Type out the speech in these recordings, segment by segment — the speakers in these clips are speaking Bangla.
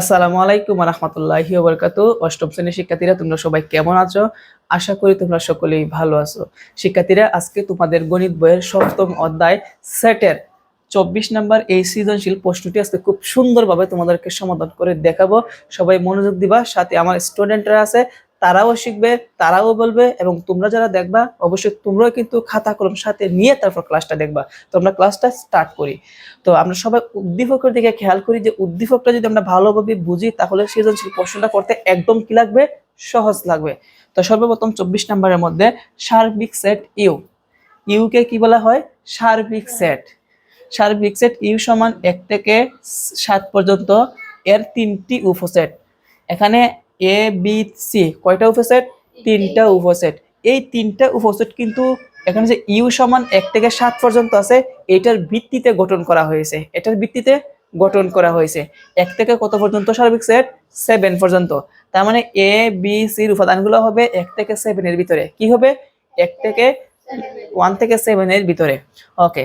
আসসালামু আলাইকুম রহমতুল্লাহি ওবরকাত অষ্টম শ্রেণির শিক্ষার্থীরা, তোমরা সবাই কেমন আছো? আশা করি তোমরা সকলেই ভালো আছো। শিক্ষার্থীরা, আজকে তোমাদের গণিত বইয়ের সপ্তম অধ্যায় সেটের চব্বিশ নাম্বার এই সৃজনশীল প্রশ্নটি আজকে খুব সুন্দরভাবে তোমাদেরকে সমাধান করে দেখাবো। সবাই মনোযোগ দিবা, সাথে আমার স্টুডেন্টরা আছে তারাও শিখবে, তারাও বলবে এবং তোমরা যারা দেখবা, অবশ্যই তোমরাও কিন্তু খাতা কলম সাথে নিয়ে তারপর ক্লাসটা দেখবা। তো আমরা ক্লাসটা স্টার্ট করি। তো আমরা সবাই উদ্দীপকের দিকে খেয়াল করি যে উদ্দীপকটা যদি আমরা ভালোভাবে বুঝি, তাহলে সৃজনশীল প্রশ্নটা করতে একদম কি লাগবে? সহজ লাগবে। তো সর্বপ্রথম চব্বিশ নম্বরের মধ্যে সার্বিক সেট ইউ ইউকে কি বলা হয়? সার্বিক সেট সার্বিক সেট ইউ সমান এক থেকে সাত পর্যন্ত, এর তিনটি উপসেট এখানে এ বি সি কয়টা উপসেট? তিনটা উপসেট। এই তিনটা উপসেট কিন্তু এখানে যে ইউ সমান এক থেকে সাত পর্যন্ত আছে এটার ভিত্তিতে গঠন করা হয়েছে। এটার ভিত্তিতে গঠন করা হয়েছে। এক থেকে কত পর্যন্ত সার্বিক সেট? সেভেন পর্যন্ত। তার মানে এ বি সির উপাদানগুলো হবে এক থেকে সেভেনের ভিতরে। কি হবে? এক থেকে ওয়ান থেকে সেভেনের ভিতরে। ওকে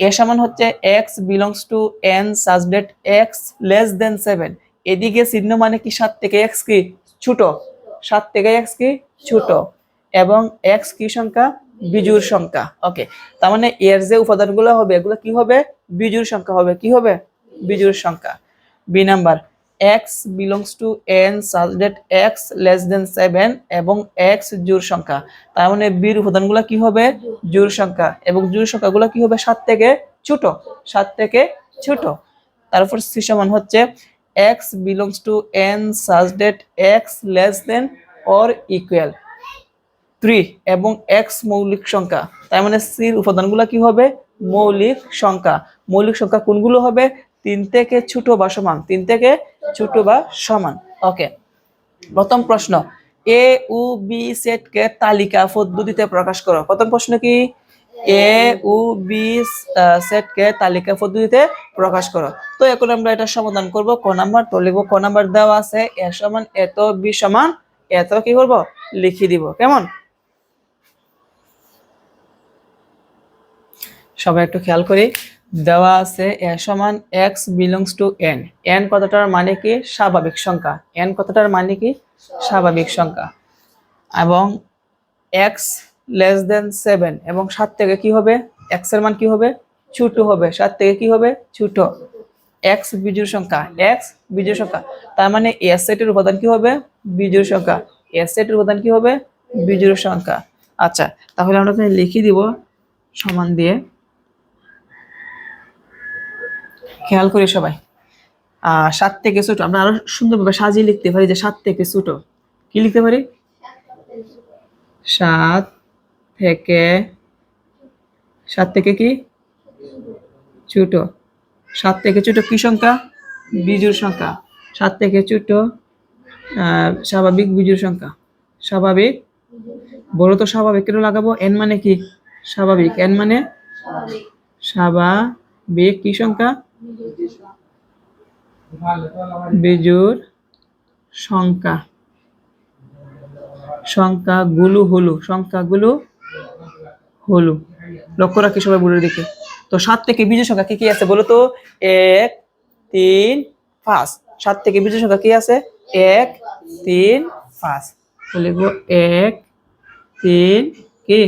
এ সমান হচ্ছে x belongs to N such that x less than seven এদিকে চিহ্ন মানে কি? সাত থেকে এক্স কি? ছোট। সাত থেকে এক্স কি? ছোট। এবং এক্স কি সংখ্যা? বিজুর সংখ্যা। ওকে তার মানে এর যে উপাদানগুলো হবে, এগুলো কি হবে? বিজুর সংখ্যা হবে। কি হবে? বিজুর সংখ্যা। B number x belongs to N such x less than seven এবং এক্স জোর সংখ্যা। তার মানে বির উপাদানগুলো কি হবে? জোর সংখ্যা। এবং জোর সংখ্যাগুলো কি হবে? সাত থেকে ছোট। সাত থেকে ছোট। তারপর সি সমান হচ্ছে x belongs to N such that x less than or equal three এবং এক্স মৌলিক সংখ্যা। তার মানে সির উপাদানগুলো কি হবে? মৌলিক সংখ্যা। মৌলিক সংখ্যা কোনগুলো হবে? তিন থেকে ছোট বা সমান। তিন থেকে ছোট বা সমান। ওকে। প্রথম প্রশ্ন। এ ও বি সেটকে তালিকা পদ্ধতিতে প্রকাশ করো। প্রথম প্রশ্ন কি? এ ও বি সেটকে তালিকা পদ্ধতিতে প্রকাশ করো। তো এখন আমরা এটা সমাধান করব। ক নাম্বার, তো লিখব ক নাম্বার দেওয়া আছে, এ সমান এত বি সমান এত কি করব? লিখে দিব, কেমন? সবাই একটু খেয়াল করি। দেওয়া আছে, এ সমান x belongs to N N কতটার মানে কি? স্বাভাবিক সংখ্যা। এন কতটার মানে কি? স্বাভাবিক সংখ্যা। এবং এক্স লেস দেন সেভেন এবং সাত থেকে কি হবে? এক্সের মান কি হবে? ছোট হবে। সাত থেকে কি হবে? ছোট। এক্স বিজুর সংখ্যা এক্স বিজুর সংখ্যা। তার মানে এস সেটের উপাদান কি হবে? বিজুর সংখ্যা। এস সেটের উপাদান কি হবে? বিজুর সংখ্যা। আচ্ছা তাহলে আমরা এখানে লিখে দিব সমান দিয়ে। খেয়াল করি সবাই। সাত থেকে ছোট। আমরা আরও সুন্দরভাবে সাজিয়ে লিখতে পারি যে সাত থেকে ছোট। কি লিখতে পারি? সাত থেকে সাত থেকে কি? ছোট। সাত থেকে ছোট কি সংখ্যা? বিজুর সংখ্যা। সাত থেকে ছোট স্বাভাবিক বিজুর সংখ্যা। স্বাভাবিক? বড় তো স্বাভাবিক, কেন লাগাবো? এন মানে কি? স্বাভাবিক। এন মানে? স্বাভাবিক কি সংখ্যা? বিজুর সংখ্যা। সংখ্যাগুলো হলো সংখ্যাগুলো হলো। লক্ষ্য রাখি সবাই বলে দিকে। তো সাত থেকে বিজয় সংখ্যা কি কি আছে বলো তো? এক, তিন, পাঁচ। সাত থেকে বিজয় সংখ্যা কি আছে? এক, তিন, পাঁচ। লিখব এক, তিন, কি?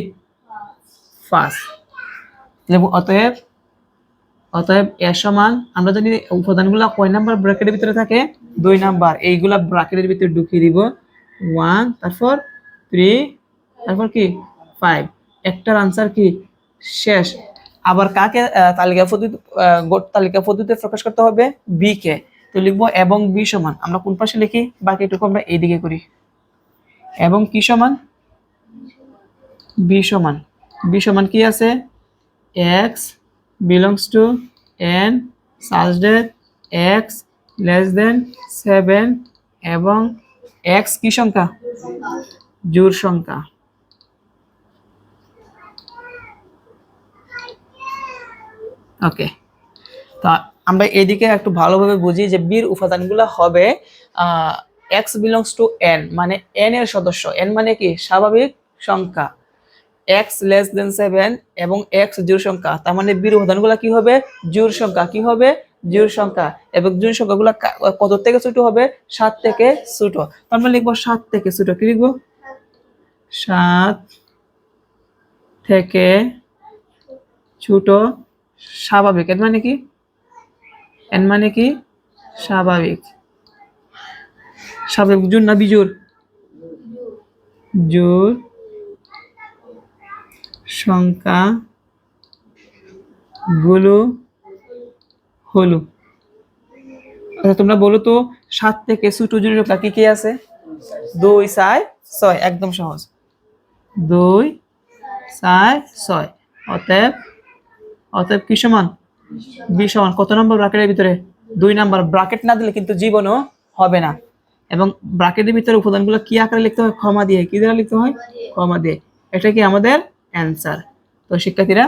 পাঁচ। লিখব অতএব অতএব এর সমান আমরা জানি উপাদানগুলো কয় নাম্বার ব্র্যাকেটের ভিতরে থাকে? দুই নাম্বার। এইগুলা ব্র্যাকেটের ভিতরে ঢুকিয়ে দিব। ওয়ান, তারপর থ্রি, তারপর কি? ফাইভ। একটার আনসার কি? শেষ। আবার কাকে তালিকা পদ্ধতি গোট, তালিকা পদ্ধতিতে প্রকাশ করতে হবে? বি কে। তো লিখব এবং বি সমান। আমরা কোন পাশে লিখি? বাকিটুকু আমরা এইদিকে করি। এবং কি সমান? বি সমান। বি সমান কি আছে? X belongs to N that x less than 7 এবং এক্স কি সংখ্যা? জোর সংখ্যা। ওকে তা আমরা এদিকে একটু ভালোভাবে বুঝি যে বীর উপাদানগুলো হবে এক্স বিলংস টু এন মানে এন এর সদস্য। এন মানে কি? স্বাভাবিক সংখ্যা। এক্স লেস দেন সেভেন এবং এক্স জোর সংখ্যা। তার মানে বীর উপাদানগুলো কি হবে? জোর সংখ্যা। কি হবে? জোড় সংখ্যা। এবং জোড় সংখ্যাগুলো কত থেকে ছোট হবে? সাত থেকে ছোট। আমরা লিখব সাত থেকে ছোট। কি লিখব? সাত থেকে ছোট। স্বাভাবিক। এর মানে কি? এর মানে কি? স্বাভাবিক। স্বাভাবিক জোর না বিজোর? জোর। সংখ্যা গুলো হলো। আচ্ছা তোমরা বলো তো, সাত থেকে ছোট জোড় সংখ্যা কি কি আছে? দুই, চার, ছয়, একদম সহজ। দুই, চার, ছয়। অতএব অতএব কি সমান? বি সমান। কত নম্বর ব্রাকেটের ভিতরে? দুই নাম্বার ব্রাকেট না দিলে কিন্তু জীবনও হবে না। এবং ব্রাকেটের ভিতরে উপাদানগুলো কি আকারে লিখতে হয়? ক্ষমা দিয়ে। কি দ্বারা লিখতে হয়? ক্ষমা দিয়ে। এটা কি আমাদের অ্যান্সার তো শিক্ষার্থীরা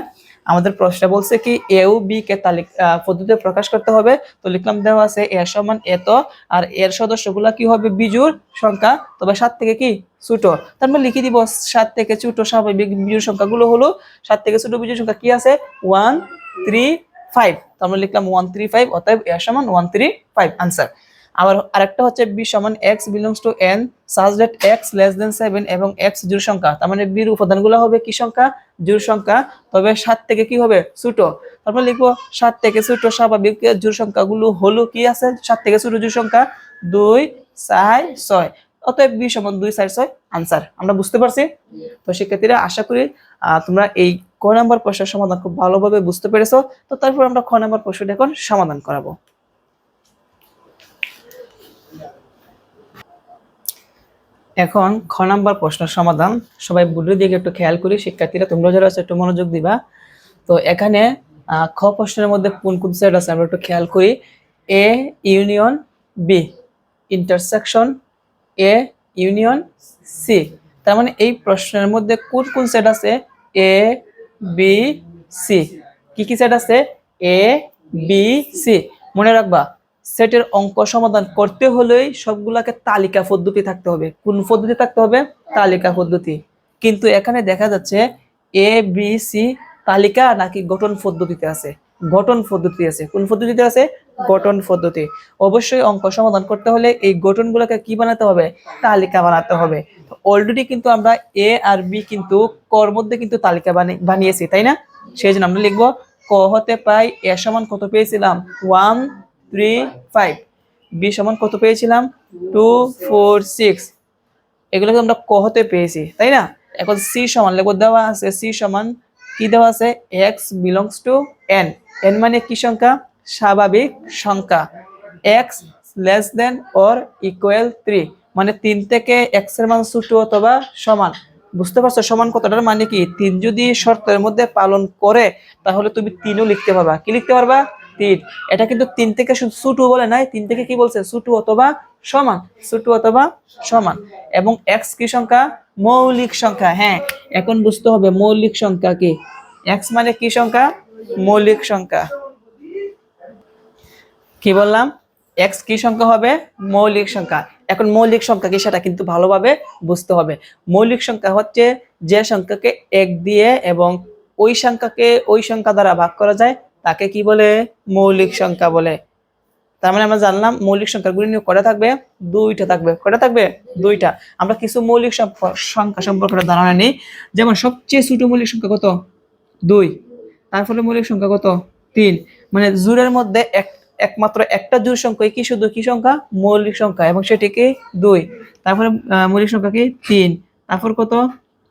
আমাদের প্রশ্ন বলছে কি এ ও বি কে তালিকা পদ্ধতিতে প্রকাশ করতে হবে। তো লিখলাম, দেওয়া আছে এ সমান এত আর এর সদস্যগুলা কি হবে? বিজুর সংখ্যা, তবে সাত থেকে কি? ছোট। তার মানে লিখে দিব, সাত থেকে ছোট স্বাভাবিক বিজুর সংখ্যাগুলো হলো, সাত থেকে ছোট বিজুর সংখ্যা কি আছে? One, three, five. তো আমরা লিখলাম, ওয়ান, থ্রি, ফাইভ, অতএব এ সমান ওয়ান, থ্রি, ফাইভ, আনসার। আবার আরেকটা হচ্ছে বি সমান x belongs to N such that x less than seven এবং এক্স জোড় সংখ্যা। তার মানে বির উপাদানগুলো হবে কি সংখ্যা? জোড় সংখ্যা। তবে সাত থেকে কি হবে? ছোট। তারপর লিখব, সাত থেকে ছোট স্বাভাবিক জোড় সংখ্যাগুলো হলো কি আছে? সাত থেকে ছোট জোড় সংখ্যা। দুই, চার, ছয়। অতএব বি সমান দুই, চার, ছয় আনসার আমরা বুঝতে পারছি? তো শিক্ষার্থীরা, আশা করি তোমরা এই ক নম্বর প্রশ্নের সমাধান খুব ভালোভাবে বুঝতে পেরেছ। তো তারপর আমরা খ নম্বর প্রশ্নটা এখন সমাধান করাবো। এখন খ নাম্বার প্রশ্নের সমাধান। সবাই বুড়ির দিকে একটু খেয়াল করি, শিক্ষার্থীরা তোমরা যারা আছে একটু মনোযোগ দিবা। তো এখানে খ প্রশ্নের মধ্যে কোন কোন সেট আছে আমরা একটু খেয়াল করি। A union B intersection A union C তার মানে এই প্রশ্নের মধ্যে কোন কোন সেট আছে? এ বি সি কি কি সেট আছে? এ বি সি মনে রাখবা সেটের অঙ্ক সমাধান করতে হলেই সবগুলাকে তালিকা পদ্ধতি থাকতে হবে। কোন পদ্ধতি থাকতে হবে? তালিকা পদ্ধতি। কিন্তু এখানে দেখা যাচ্ছে এ বি সি তালিকা নাকি গঠন পদ্ধতিতে আছে। গঠন পদ্ধতি আছে। কোন পদ্ধতিতে আছে? গঠন পদ্ধতি। অবশ্যই অঙ্ক সমাধান করতে হলে এই গঠনগুলোকে কি বানাতে হবে? তালিকা বানাতে হবে। অলরেডি কিন্তু আমরা এ আর বি কিন্তু কর মধ্যে কিন্তু তালিকা বানি- বানিয়েছি, তাই না? সেই জন্য আমরা লিখব, ক হতে পাই এ সমান কত পেয়েছিলাম? ওয়ান থ্রি ফাইভ বি সমান কত পেয়েছিলাম? টু ফোর সিক্স এগুলোকে আমরা ক হতে পেয়েছি, তাই না? এখন সি সমান লেখো, দেওয়া আছে সি সমান কি দেওয়া আছে? X belongs to N N মানে কি সংখ্যা? স্বাভাবিক সংখ্যা। X less than or equal three মানে তিন থেকে এক্সের মান ছোট অথবা সমান। বুঝতে পারছ? সমান কতটার মানে কি? তিন যদি শর্তের মধ্যে পালন করে, তাহলে তুমি তিনও লিখতে পারবা। কি লিখতে পারবা? তিন এটা কিন্তু তিন থেকে ছোট বলে নাই, তিন থেকে কি বলছে? সুটু অথবা সমান, সুটু অথবা সমান। এবং এক্স কি সংখ্যা? মৌলিক সংখ্যা হ্যাঁ। এখন বুঝতে হবে মৌলিক সংখ্যা কি। এক্স মানে কি সংখ্যা? মৌলিক সংখ্যা। কি বললাম? এক্স কি সংখ্যা হবে? মৌলিক সংখ্যা। এখন মৌলিক সংখ্যা কি সেটা কিন্তু ভালোভাবে বুঝতে হবে। মৌলিক সংখ্যা হচ্ছে যে সংখ্যাকে এক দিয়ে এবং ওই সংখ্যাকে ওই সংখ্যা দ্বারা ভাগ করা যায় তাকে কি বলে? মৌলিক সংখ্যা বলে। তার মানে আমরা জানলাম মৌলিক সংখ্যাগুলি নিয়ে কটা থাকবে? দুইটা থাকবে। কটা থাকবে? দুইটা। আমরা কিছু মৌলিক সংখ্যা সম্পর্কে ধারণা নিই। যেমন সবচেয়ে ছোট মৌলিক সংখ্যা কত? দুই। তারপরে মৌলিক সংখ্যা কত? তিন। মানে জোরের মধ্যে এক একমাত্র একটা জোর সংখ্যা কি? শুধু কি সংখ্যা? মৌলিক সংখ্যা। এবং সেটি কি? দুই। তারপরে মৌলিক সংখ্যা কি? তিন। তারপর কত?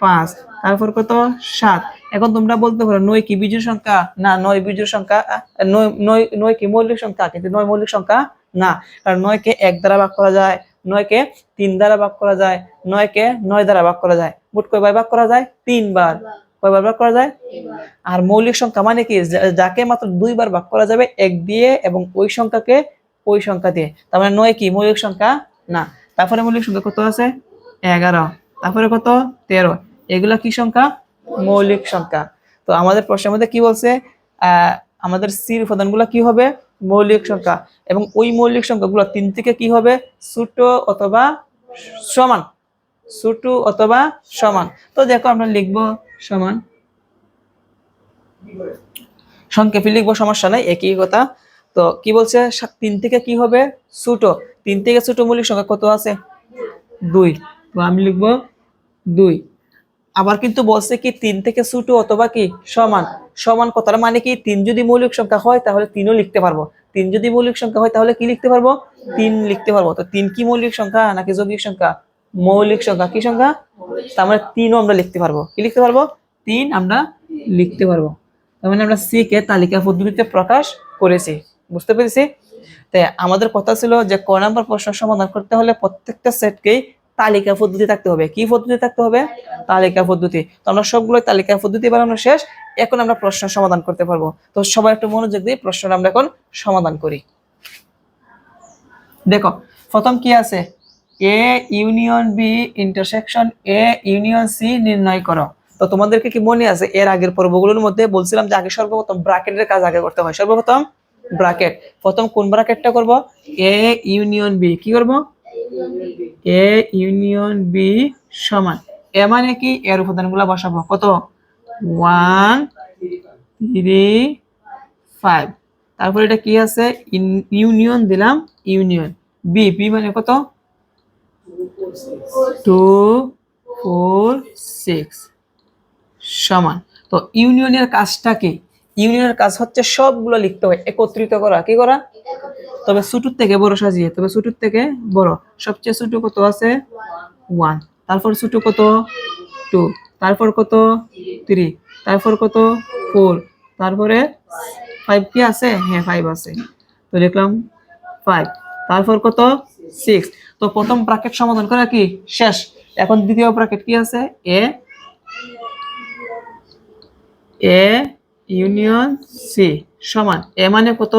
পাঁচ। তারপর কত? সাত। এখন তোমরা বলতে পারো, নয় কি বিজুর সংখ্যা? না, নয় বিজুর সংখ্যা নয় নয় কি মৌলিক সংখ্যা, কিন্তু নয় মৌলিক সংখ্যা না। কারণ নয়কে এক দ্বারা ভাগ করা যায় নয়কে তিন দ্বারা ভাগ করা যায় নয়কে নয় দ্বারা ভাগ করা যায়। মোট কয়বার ভাগ করা যায়? তিনবার। কয়বার ভাগ করা যায়? আর মৌলিক সংখ্যা মানে কি? যাকে মাত্র দুইবার ভাগ করা যাবে, এক দিয়ে এবং ওই সংখ্যাকে ওই সংখ্যা দিয়ে। তার মানে নয় কি? মৌলিক সংখ্যা না। তারপরে মৌলিক সংখ্যা কত আছে? এগারো। তারপরে কত? তেরো। এগুলা কি সংখ্যা? মৌলিক সংখ্যা। তো আমাদের প্রশ্নের মধ্যে কি বলছে? আমাদের সির উপাদানগুলো কি হবে? মৌলিক সংখ্যা। এবং ওই মৌলিক সংখ্যাগুলো তিন থেকে কি হবে? ছোট অথবা সমান। ছোট অথবা সমান। তো দেখো আমরা লিখব সমান। সংক্ষেপে লিখব, সমস্যা নাই, একই কথা। তো কি বলছে? তিন থেকে কি হবে? ছোট তিন থেকে ছোট মৌলিক সংখ্যা কত আছে? দুই। তো আমি লিখব দুই। আবার কিন্তু বলছে কি, তিন থেকে ছোট অথবা কি, সমান। সমান কথার মানে কি, তিন যদি মৌলিক সংখ্যা হয়, তাহলে তিনও লিখতে পারব। তিন যদি মৌলিক সংখ্যা হয়, তাহলে কি লিখতে পারব? তিন লিখতে পারব। তো তিন কি মৌলিক সংখ্যা নাকি যৌগিক সংখ্যা? মৌলিক সংখ্যা। কি সংখ্যা? তার মানে তিনও আমরা লিখতে পারব। কি লিখতে পারব? তিন আমরা লিখতে পারব। তার মানে আমরা সি কে তালিকা পদ্ধতিতে প্রকাশ করেছি। বুঝতে পেরেছি? তাই আমাদের কথা ছিল যে ক নাম্বার প্রশ্ন সমাধান করতে হলে প্রত্যেকটা সেটকেই তালিকা পদ্ধতি থাকতে হবে। কি পদ্ধতি থাকতে হবে? তালিকা পদ্ধতি। তো আমরা সবগুলো তালিকা পদ্ধতি বানানো শেষ। এখন আমরা প্রশ্ন সমাধান করতে পারব। তো সবাই একটু মনোযোগ দিয়ে প্রশ্নটা আমরা এখন সমাধান করি। দেখো, প্রথম কি আছে? A union B intersection A union C নির্ণয় করো। তো তোমাদেরকে কি মনে আছে? এর আগের পর্বগুলোর মধ্যে বলছিলাম যে আগে সর্বপ্রথম ব্র্যাকেটের কাজ আগে করতে হয়। সর্বপ্রথম ব্র্যাকেট। প্রথম কোন ব্র্যাকেটটা করব? এ ইউনিয়ন বি কি করব? এ ইউনিয়ন বি সমান। এ মানে কি? এর উপাদানগুলো বসাবো। কত? ওয়ান থ্রি ফাইভ তারপর এটা কি আছে? ইউনিয়ন দিলাম ইউনিয়ন বি বি মানে কত? টু ফোর সিক্স সমান। তো ইউনিয়নের কাজটা কি? ইউনিয়নের কাজ হচ্ছে সবগুলো লিখতে হয় একত্রিত করা। কি করা? তবে ছোটর থেকে বড় সাজিয়ে, তবে ছোটর থেকে বড়। সবচেয়ে ছোট কত আছে? ওয়ান তারপর ছোট কত? টু তারপর কত? থ্রি তারপর কত? ফোর তারপরে ফাইভ কি আছে? হ্যাঁ ফাইভ আছে। তো লিখলাম ফাইভ তারপর কত? সিক্স তো প্রথম ব্র্যাকেট সমাধান করা কি? শেষ। এখন দ্বিতীয় ব্র্যাকেট কি আছে? এ এ ইউনিয়ন সি সমান এ মানে কত?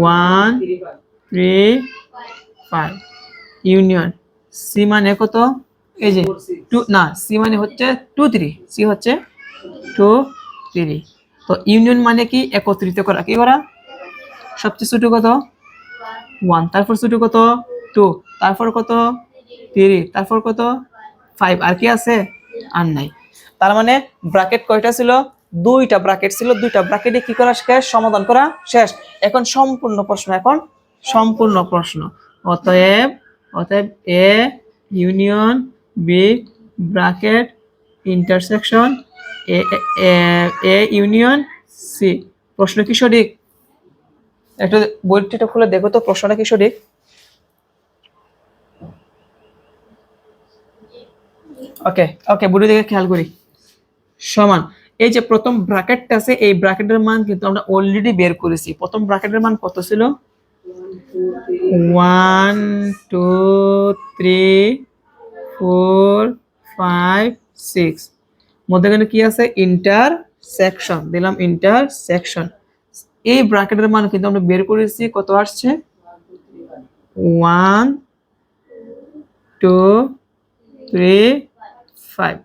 One three five union C মানে কত? এই যে টু না সি মানে হচ্ছে টু থ্রি সি হচ্ছে টু থ্রি তো ইউনিয়ন মানে কি? একত্রিত করা। কি করা? সবচেয়ে ছোট কত? ওয়ান তারপর ছোট কত? টু তারপর কত? থ্রি তারপর কত? ফাইভ আর কি আছে? আর নাই। তার মানে ব্র্যাকেট কয়টা ছিল? দুইটা ব্র্যাকেট ছিল, দুইটা ব্র্যাকেটে কি করা শেষ? সমাধান করা শেষ। এখন সম্পূর্ণ প্রশ্ন, এখন সম্পূর্ণ প্রশ্ন। অতএব অতএব A union B bracket intersection A union C প্রশ্ন কি সঠিক? একটু বইটা খুলে দেখো তো, প্রশ্নটা কি সঠিক? ওকে ওকে বুড়ি দিকে খেয়াল করি। সমান। এই যে প্রথম ব্র্যাকেটটা আছে, এই ব্র্যাকেটের মান কিন্তু আমরা অলরেডি বের করেছি। প্রথম ব্র্যাকেটের মান কত ছিল? One two three four five six মধ্যখানে কি আছে? ইন্টার সেকশন দিলাম ইন্টার সেকশন এই ব্র্যাকেটের মান কিন্তু আমরা বের করেছি, কত আসছে? One two three five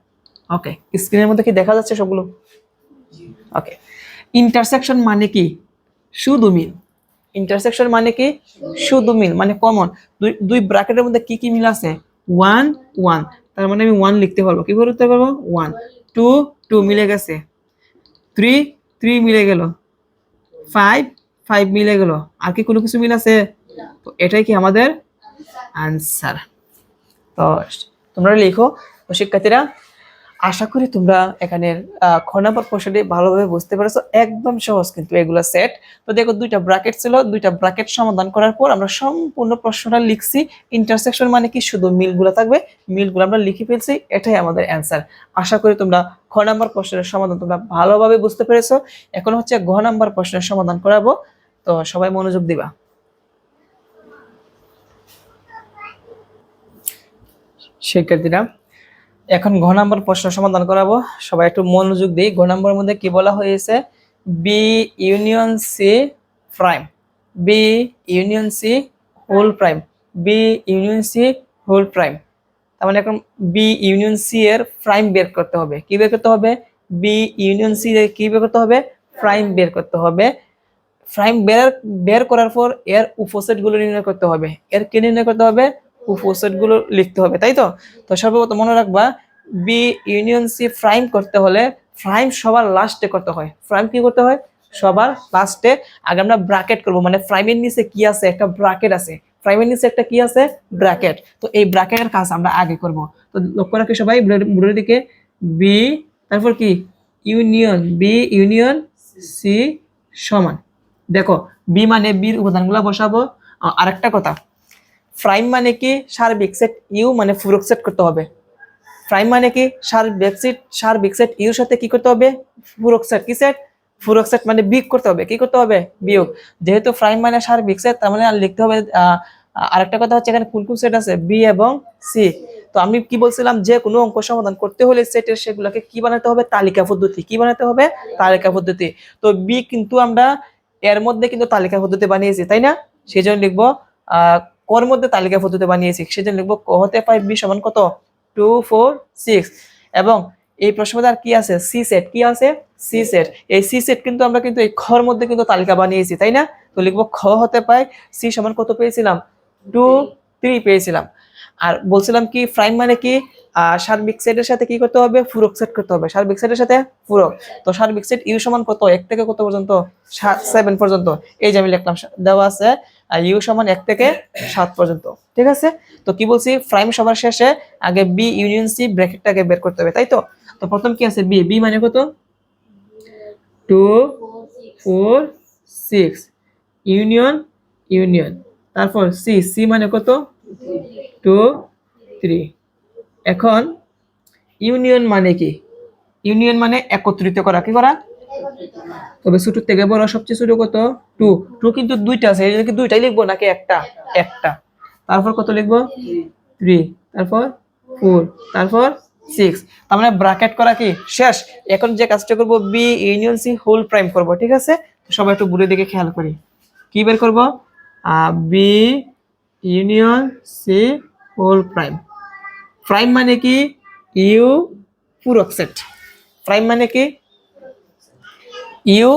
okay স্ক্রিনের মধ্যে কি দেখা যাচ্ছে সবগুলো? ওকে ইন্টারসেকশন মানে কি? শুধু মিল। ইন্টারসেকশন মানে কি? শুধু মিল মানে কমন দুই দুই ব্র্যাকেটের মধ্যে কি কি মিল আছে? ওয়ান ওয়ান তার মানে আমি ওয়ান লিখতে পারব। কি করে লিখতে পারব? ওয়ান টু টু মিলে গেছে। থ্রি থ্রি মিলে গেল। ফাইভ ফাইভ মিলে গেল। আর কি কোনো কিছু মিল আছে? তো এটাই কি আমাদের আনসার তো তোমরা লিখো। শিক্ষার্থীরা আশা করি তোমরা এখানে আহ, খ নাম্বার ভালোভাবে বুঝতে পেরেছ। একদম সহজ কিন্তু এগুলো সেট তো দেখো দুইটা ব্র্যাকেট ছিল দুইটা ব্র্যাকেট সমাধান করার পর আমরা সম্পূর্ণ প্রশ্নটা লিখছি। ইন্টারসেকশন মানে কি? শুধু মিলগুলো থাকবে। মিলগুলো আমরা লিখে ফেলছি এটাই আমাদের অ্যান্সার আশা করি তোমরা খ নাম্বার প্রশ্নের সমাধান তোমরা ভালোভাবে বুঝতে পেরেছ। এখন হচ্ছে ঘ নাম্বার প্রশ্নের সমাধান করাবো। তো সবাই মনোযোগ দিবা। শিক্ষার্থীরা এখন ঘ নাম্বার প্রশ্ন সমাধান করাবো। সবাই একটু মনোযোগ দিই ঘ নাম্বার মধ্যে কি বলা হয়েছে? B union C prime B union C whole prime B union C whole prime তার মানে এখন বি ইউনিয়ন সি এর প্রাইম বের করতে হবে। কি বের করতে হবে? বি ইউনিয়ন সি এর কি বের করতে হবে? প্রাইম বের করতে হবে। প্রাইম বের বের করার পর এর উপসেটগুলো নির্ণয় করতে হবে। এর কি নির্ণয় করতে হবে? উপসেটগুলো লিখতে হবে, তাই তো? তো সর্বপ্রথম মনে রাখবা বি ইউনিয়ন সি প্রাইম করতে হলে প্রাইম সবার লাস্টে করতে হয়। প্রাইম কি করতে হয়? সবার লাস্টে আগে আমরা ব্র্যাকেট করব মানে প্রাইমের নিচে কি আছে? একটা ব্র্যাকেট আছে। প্রাইমের নিচে একটা কি আছে? ব্র্যাকেট তো এই ব্র্যাকেটের কাজ আমরা আগে করব। তো লক্ষ্য রাখি সবাই বুড়োর দিকে। বি তারপর কি? ইউনিয়ন বি ইউনিয়ন সি সমান। দেখো বি মানে বির উপাদানগুলো বসাবো। আরেকটা কথা। প্রাইম মানে কি? সার্বিক সেট ইউ মানে ফুরক সেট করতে হবে। প্রাইম মানে কি? সার্বিক সেট সার্বিক সেট ইউর সাথে কি করতে হবে? ফুরক সেট কি সেট ফুরক সেট মানে বিয়োগ করতে হবে। কি করতে হবে? বিয়োগ। যেহেতু প্রাইম মানে সার্বিক সেট তার মানে লিখতে হবে আরেকটা কথা হচ্ছে এখানে কোন কোন সেট আছে? বি এবং সি তো আমি কি বলছিলাম? যে কোনো অঙ্ক সমাধান করতে হলে সেটের সেগুলোকে কি বানাতে হবে? তালিকা পদ্ধতি। কি বানাতে হবে? তালিকা পদ্ধতি। তো বি কিন্তু আমরা এর মধ্যে কিন্তু তালিকা পদ্ধতি বানিয়েছি, তাই না? সেই জন্য লিখব আহ কর মধ্যে তালিকা পদ্ধতি বানিয়েছি সেজন্য লিখব ক হতে পাই বি সমান কত? টু ফোর সিক্স এবং এই প্রশ্নটার কি আছে? সি সেট কি আছে? সি সেট এই সি সেট কিন্তু আমরা কিন্তু এই খর মধ্যে কিন্তু তালিকা বানিয়েছি, তাই না? তো লিখব খ হতে পাই সি সমান কত পেয়েছিলাম? টু থ্রি পেয়েছিলাম। আর বলছিলাম কি প্রাইম মানে কি? সার্বিক সেটের সাথে কি করতে হবে? ফুরক সেট করতে হবে। সার্বিক সেটের সাথে ফুরক। তো সার্বিক সেট ইউ সমান কত? এক থেকে কত পর্যন্ত? সেভেন পর্যন্ত। এই যে আমি লিখলাম দেওয়া আছে। ইউ সমান এক থেকে সাত পর্যন্ত। ঠিক আছে? তো কি বলছি? প্রাইম সবার শেষে আগে বি ইউনিয়ন সি ব্র্যাকেটটাকে বের করতে হবে, তাই তো? তো প্রথম কি আছে? বি বি মানে কত? Two four six union union তারপর সি সি মানে কত? টু থ্রি এখন ইউনিয়ন মানে কি? ইউনিয়ন মানে একত্রিত করা, কি করা? তবে ছোট থেকে বড় সবচেয়ে ছোট কত? টু। টু কিন্তু দুইটা আছে এই দুইটাই লিখব নাকি একটা? একটা। তারপর কত লিখব? থ্রি। তারপর ফোর। তারপর সিক্স। তার মানে ব্রাকেট করা কি? শেষ। এখন যে কাজটা করব B union C whole prime করব ঠিক আছে? সবাই একটু বুড়ে দিকে খেয়াল করি। কি বের করব? B union C whole prime prime মানে কি? ইউ পূরক সেট প্রাইম মানে কি? ইউ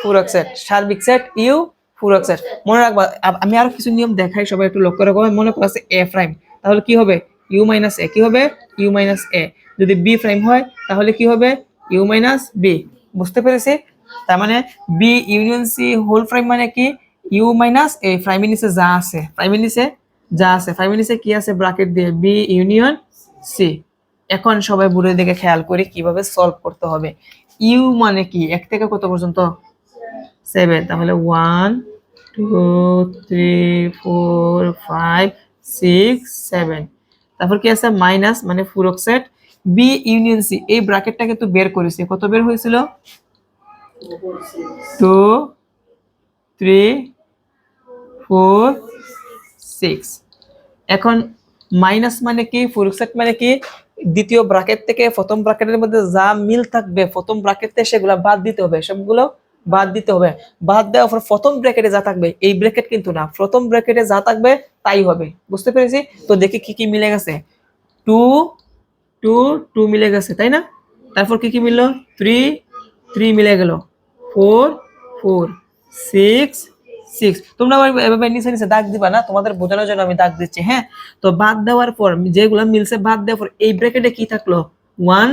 পূরক সেট সার্বিক সেট ইউ পূরক সেট মনে রাখবা আমি আরও কিছু নিয়ম দেখাই, সবাই একটু লক্ষ্য রাখব মনে করো আছে এ প্রাইম তাহলে কি হবে? ইউ মাইনাস এ কি হবে? ইউ মাইনাস এ যদি বি প্রাইম হয়, তাহলে কি হবে? ইউ মাইনাস বি বুঝতে পেরেছি? তার মানে B union C whole prime মানে কি? ইউ মাইনাস এ প্রাইমের নিচে যা আছে। প্রাইমের নিচে যা আছে। প্রাইমের নিচে কি আছে? ব্রাকেট দিয়ে বি ইউনিয়ন সি এখন সবাই বুড়ের দিকে খেয়াল করি কীভাবে সলভ করতে হবে। ইউ মানে কি? এক থেকে কত পর্যন্ত? সেভেন তাহলে one two three four five six seven তারপর কি আছে? মাইনাস মানে ফুরক সেট বি ইউনিয়ন সি এই ব্র্যাকেটটা কিন্তু বের করেছি। কত বের হয়েছিল? টু থ্রি ফোর সিক্স এখন মাইনাস মানে কি? ফুরক সেট মানে কি? দ্বিতীয় ব্র্যাকেট থেকে প্রথম ব্র্যাকেটের মধ্যে যা মিল থাকবে, প্রথম ব্র্যাকেট থেকে সেগুলো বাদ দিতে হবে, সবগুলো বাদ দিতে হবে। বাদ দেওয়ার পর প্রথম ব্র্যাকেটে যা থাকবে, এই ব্র্যাকেট কিন্তু না। প্রথম ব্র্যাকেটে যা থাকবে, তাই হবে। বুঝতে পেরেছি? তো দেখি কি কি মিলে গেছে। টু টু টু মিলে গেছে, তাই না? তারপর কি কি মিললো? থ্রি থ্রি মিলে গেল। ফোর ফোর সিক্স সিক্স তোমরা এভাবে নিচে নিচে দাগ দিবা না, তোমাদের বোঝানোর জন্য আমি দাগ দিচ্ছি হ্যাঁ? তো বাদ দেওয়ার পর, যেগুলো মিলছে বাদ দেওয়ার পর, এই ব্র্যাকেটে কি থাকল? ওয়ান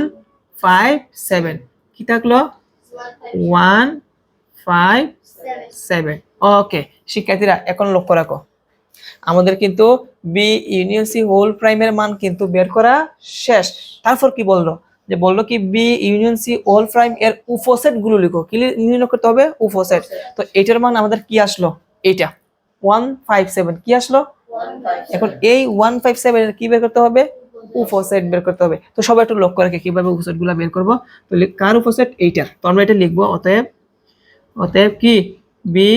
ফাইভ সেভেন কি থাকল? ওয়ান ফাইভ সেভেন ওকে শিক্ষার্থীরা, এখন লক্ষ্য রাখো। আমাদের কিন্তু বি ইউনিয়ন সি হোল প্রাইমের মান কিন্তু বের করা শেষ। তারপর কি বলল? যে বলল কি B union C whole prime এর উপসেটগুলো লিখো। কি নির্ণয় করতে হবে? উপসেট তো এটার মান আমাদের কি আসলো? এইটা। ওয়ান ফাইভ সেভেন কি আসলো? এখন এই ওয়ান ফাইভ সেভেন কি বের করতে হবে? উপসেট বের করতে হবে। তো সবাই একটু লক্ষ্য রাখে কীভাবে উপসেটগুলো বের করব। তো কার উপসেট এইটার। তো আমরা এটা লিখব। অতএব অতএব কি? B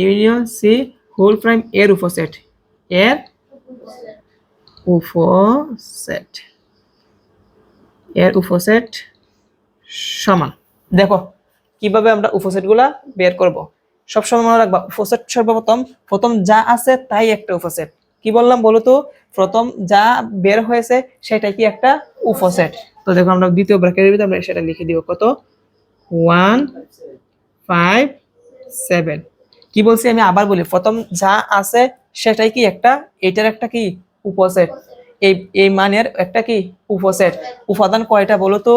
union C whole prime এর উপসেট এর উপসেট এর উপসেট সমান। দেখো, কীভাবে আমরা উপসেটগুলা বের করব? সবসময় মনে রাখবা উপসেট সর্বপ্রথম, প্রথম যা আছে তাই একটা উপসেট কি বললাম বলো তো? প্রথম যা বের হয়েছে সেটাই কি একটা উপসেট তো দেখো, আমরা দ্বিতীয় ব্র্যাকেটের ভিতরে আমরা সেটা লিখে দিব। কত? One, five, seven. কি বলছি আমি? আবার বলি, প্রথম যা আছে সেটাই কি একটা? এটার একটা কি? উপসেট এই এই মানের একটা কি? উপসেট উপাদান কয়টা বলো তো?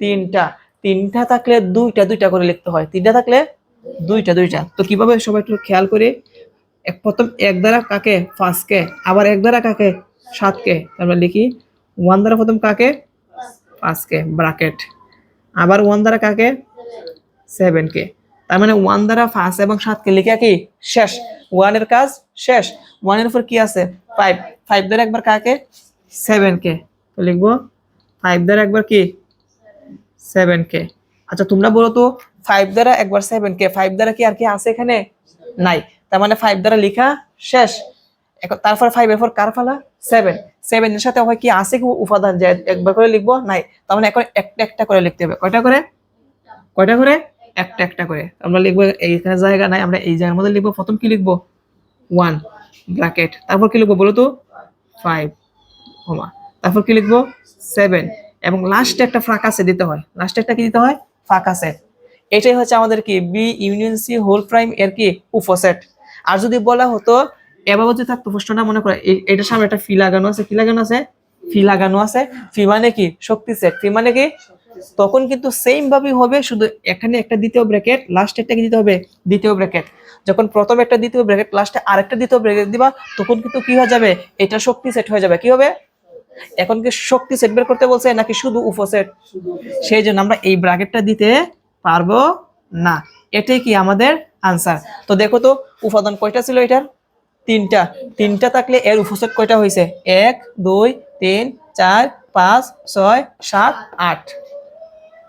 তিনটা। তিনটা থাকলে দুইটা দুইটা করে লিখতে হয়। তিনটা থাকলে দুইটা দুইটা। তো কীভাবে সবাই একটু খেয়াল করে? এক, প্রথম এক দ্বারা কাকে? ফার্স্টকে আবার এক দ্বারা কাকে? সাতকে। তারপর লিখি, ওয়ান দ্বারা প্রথম কাকে? ফার্স্টকে ব্রাকেট। আবার ওয়ান দ্বারা কাকে? সেভেন কে তার মানে ওয়ান দ্বারা ফার্স্ট এবং সাতকে লিখে কি? শেষ। ওয়ানের কাজ শেষ। ওয়ানের উপর কি আছে? ফাইভ ফাইভ দ্বারা একবার কাকে? সেভেন কে। তো লিখব ফাইভ দ্বারা একবার কি? সেভেন কে। আচ্ছা তোমরা বলো তো ফাইভ দ্বারা একবার সেভেন কে। ফাইভ দ্বারা কি আর কি আছে এখানে? নাই। তার মানে ফাইভ দ্বারা লেখা শেষ। এখন তারপর ফাইভ এর পর কার ফালা সেভেন এর সাথে হয় কি আছে কি উপাদান? যে একবার করে লিখব? নাই। তার মানে এখন একটা একটা করে লিখতে হবে। কয়টা করে? কয়টা করে? একটা একটা করে। আমরা লিখব এইখানে জায়গা নাই, আমরা এই জায়গার মধ্যে লিখব। প্রথম কি লিখব? One bracket. তারপর কি লিখব বলো তো? ফাইভ কমা তারপর কি লিখব? সেভেন এবং লাস্টে একটা ফাঁক আছে দিতে হয়। লাস্টে একটা কি দিতে হয়? ফাঁক আছে এটাই হচ্ছে আমাদের কি? B union C whole prime এর কি? উপসেট। আর যদি বলা হতো, এভাবে যদি থাকতো প্রশ্নটা, মনে করে এটার সামনে একটা ফি লাগানো আছে। কি লাগানো আছে? ফি লাগানো আছে। ফি মানে কি? শক্তি সেট ফি মানে কি? তখন কিন্তু সেম ভাবেই হবে, শুধু এখানে একটা দ্বিতীয় ব্র্যাকেট লাস্টে একটা কি দিতে হবে? দ্বিতীয় ব্র্যাকেট যখন প্রথম একটা দ্বিতীয় ব্র্যাকেট লাস্টে আরেকটা দ্বিতীয় ব্র্যাকেট দিবা, তখন কিন্তু কি হয়ে যাবে? এটা শক্তি সেট হয়ে যাবে। কি হবে? এখন কি শক্তি সেট বের করতে বলছে নাকি শুধু উপসেট সেই জন্য আমরা এই ব্র্যাকেটটা দিতে পারব না। এটাই কি আমাদের আনসার তো দেখো তো, উপাদান কয়টা ছিল এটার? তিনটা। তিনটা থাকলে এর উপসেট কয়টা হয়েছে? এক, দুই, তিন, চার, পাঁচ, ছয়, সাত, আট।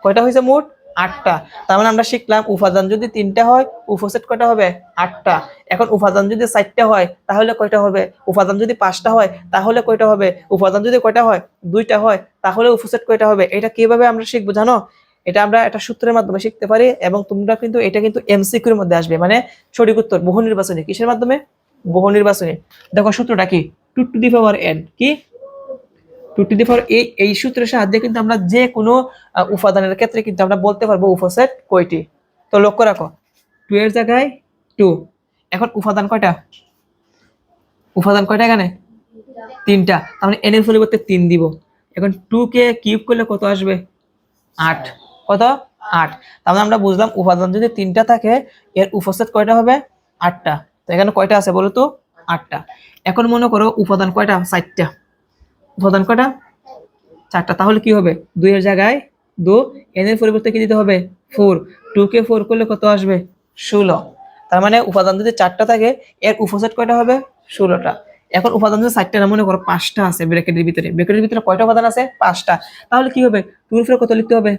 কয়টা হয়েছে মোট? আটটা। তার মানে আমরা শিখলাম উপাদান যদি তিনটা হয় উপসেট কয়টা হবে? আটটা। এখন উপাদান যদি চারটা হয়, তাহলে কয়টা হবে? উপাদান যদি পাঁচটা হয়, তাহলে কয়টা হবে? উপাদান যদি কয়টা হয়? দুইটা হয়, তাহলে উপসেট কয়টা হবে? এটা কীভাবে আমরা শিখব জানো? এটা আমরা একটা সূত্রের মাধ্যমে শিখতে পারি এবং তোমরা কিন্তু এটা কিন্তু এমসিকিউর মধ্যে আসবে। মানে সঠিক উত্তর, বহু নির্বাচনী। কিসের মাধ্যমে? বহু নির্বাচনী। দেখো সূত্রটা কি? Two to the power n কি? টু টু দি পাওয়ার এই এই সূত্রের সাহায্যে কিন্তু আমরা যে কোনো উপাদানের ক্ষেত্রে কিন্তু আমরা বলতে পারব উপসেট কয়টি। তো লক্ষ্য রাখো টু এর জায়গায় টু এখন উপাদান কয়টা? উপাদান কয়টা এখানে? তিনটা। তার মানে এন এর পরিবর্তে তিন দিব। এখন টু কে কিউব করলে কত আসবে? আট। কত? আট। তার মানে আমরা বুঝলাম উপাদান যদি তিনটা থাকে, এর উপসেট কয়টা হবে? আটটা। তো এখানে কয়টা আছে বলো তো আটটা। এখন মনে করো উপাদান কয়টা? চারটা। উপাদান কয়টা? চারটা। তাহলে কি হবে? দুইয়ের জায়গায় দু এন এর পরিবর্তে কি দিতে হবে? ফোর টু কে ফোর করলে কত আসবে? ষোলো। তার মানে উপাদান যদি চারটা থাকে, এর উপসেট কয়টা হবে? ষোলোটা। এখন উপাদান যদি চারটা না, মনে করো পাঁচটা আছে ব্র্যাকেটের ভিতরে। ব্র্যাকেটের ভিতরে কয়টা উপাদান আছে? পাঁচটা। তাহলে কি হবে? টুর উপরে কত লিখতে হবে?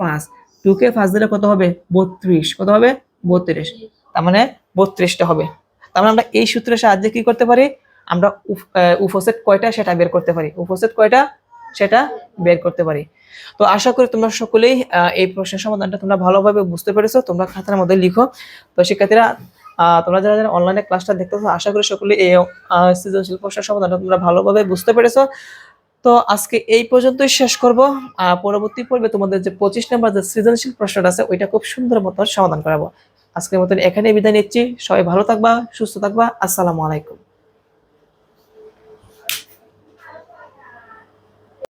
পাঁচ। টু কে পাঁচ দিলে কত হবে? বত্রিশ। কত হবে? বত্রিশ। তার মানে বত্রিশটা হবে। তার মানে আমরা এই সূত্রের সাহায্যে কি করতে পারি? আমরা উপসেট কয়টা সেটা বের করতে পারি। উপসেট কয়টা সেটা বের করতে পারি। তো আশা করি তোমরা সকলেই এই প্রশ্নের সমাধানটা তোমরা ভালোভাবে বুঝতে পেরেছ। তোমরা খাতার মধ্যে লিখো। তো শিক্ষার্থীরা তোমরা যারা যারা অনলাইনে ক্লাসটা দেখতেছো, আশা করি সকলে এই সৃজনশীল প্রশ্নের সমাধানটা তোমরা ভালোভাবে বুঝতে পেরেছ। তো আজকে এই পর্যন্তই শেষ করব। পরবর্তী পর্বে তোমাদের যে পঁচিশ নম্বর যে সৃজনশীল প্রশ্নটা আছে, ওইটা খুব সুন্দর মতো সমাধান করাবো। আজকের মতন এখানে বিদায় নিচ্ছি। সবাই ভালো থাকবা, সুস্থ থাকবা। আসসালামু আলাইকুম।